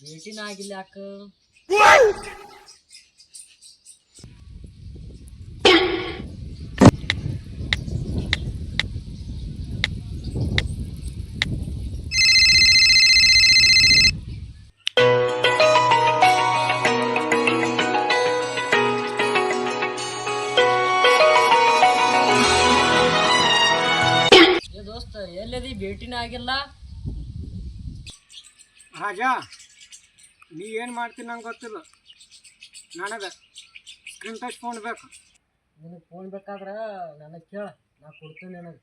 ಭೇಟಿನ ಆಗಿಲ್ಲ ಯಾಕ ದೋಸ್ತ ಎಲ್ಲದಿ ಭೇಟಿನ ಆಗಿಲ್ಲ? ರಾಜ ನೀ ಏನು ಮಾಡ್ತೀನಿ ನಂಗೆ ಗೊತ್ತಿಲ್ಲ. ನನಗೆ ಸ್ಕ್ರೀನ್ ಟಚ್ ಫೋನ್ ಬೇಕು. ನಿನಗೆ ಫೋನ್ ಬೇಕಾದ್ರೆ ನನಗೆ ಕೇಳ ನಾ ಕೊಡ್ತೀನಿ ನನಗೆ.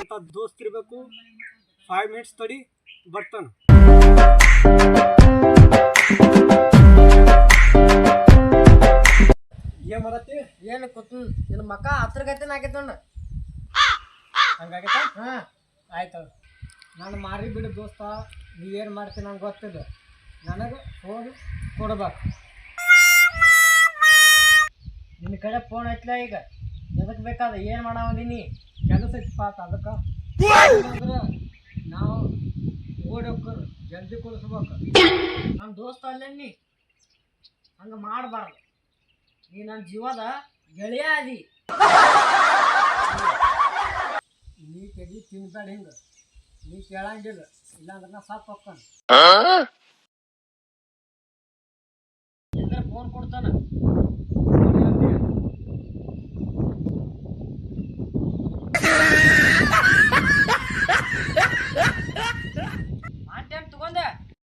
ಅಂತ ದೋಸ್ತಿರ್ಬೇಕು ಫೈವ್ ಮಿನಿಟ್ಸ್ ತಡಿ ಬರ್ತಾನೆ. ಏನು ಮಾಡತ್ತಿ? ಏನು ಕೂತ್ ನಿನ್ನ ಮಕ್ಕ ಹತ್ರ ಗತಿನ ಆಗೈತೆ ನೋಡ. ಹಂಗಾಗೈತಾ? ಹಾಂ ಆಯ್ತು. ನಾನು ಮಾರಿ ಬಿಡು ದೋಸ್ತ. ನೀ ಏನು ಮಾಡ್ತೀನಿ ನಂಗೆ ಗೊತ್ತಿಲ್ಲ. ನನಗೆ ಫೋನ್ ಕೊಡ್ಬೇಕು. ನಿನ್ನ ಕಡೆ ಫೋನ್ ಹಚ್ಚಲ ಈಗ. ಎದಕ್ಕೆ ಬೇಕಾದ ಏನು ಮಾಡಾವಂದಿನಿ ಕೆಲಸ ಐತಪ್ಪ ಅದಕ್ಕೆ. ನಾವು ಓಡಿ ಹೋಗ್ರು ಜಲ್ದಿ ಕೊಡಿಸ್ಬೇಕು ನಮ್ಮ ದೋಸ್ತ ಅಲ್ಲೇ ನೀ? ಹಂಗೆ ಮಾಡಬಾರ್ದು. ನೀ ನನ್ನ ಜೀವದ ಗೆಳೆಯ ಅದಿ ನೀ ತೆಗಿ ತಿನ್ಬೇಡ ಹಿಂಗೆ. ನೀ ಕೇಳಂಗಿಲ್ಲ. ಇಲ್ಲಾಂದ್ರೆ ನಾ ಸಾಕು ಹೋಗ್ತಾನೆ ಫೋನ್ ಕೊಡ್ತಾನೆ.